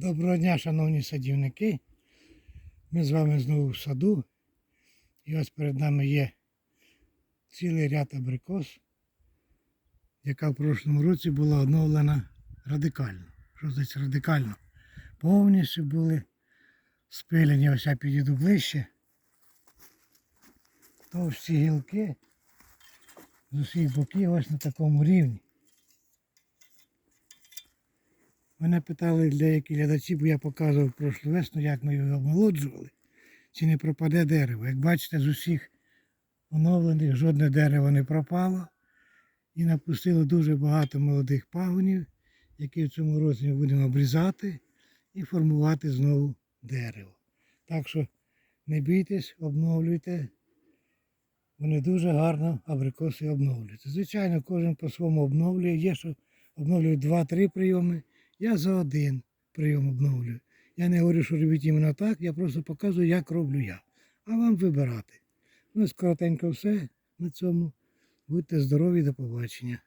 Доброго дня, шановні садівники. Ми з вами знову в саду. І ось перед нами є цілий ряд абрикос, яка в прошлому році була оновлена радикально. Що значить радикально? Повністю були спилені, ось я підійду ближче. Товсті гілки з усіх боків ось на такому рівні. Мене питали деякі глядачі, бо я показував прошлу весну, як ми його омолоджували, чи не пропаде дерево. Як бачите, з усіх оновлених жодне дерево не пропало. І напустило дуже багато молодих пагонів, які в цьому році ми будемо обрізати і формувати знову дерево. Так що не бійтесь, обновлюйте. Вони дуже гарно абрикоси обновлюються. Звичайно, кожен по-своєму обновлює. Є, що обновлюють 2-3 прийоми. Я за один прийом обновлюю. Я не говорю, що робіть іменно так, я просто показую, як роблю я. А вам вибирати. Ну, скоротенько все на цьому. Будьте здорові, до побачення.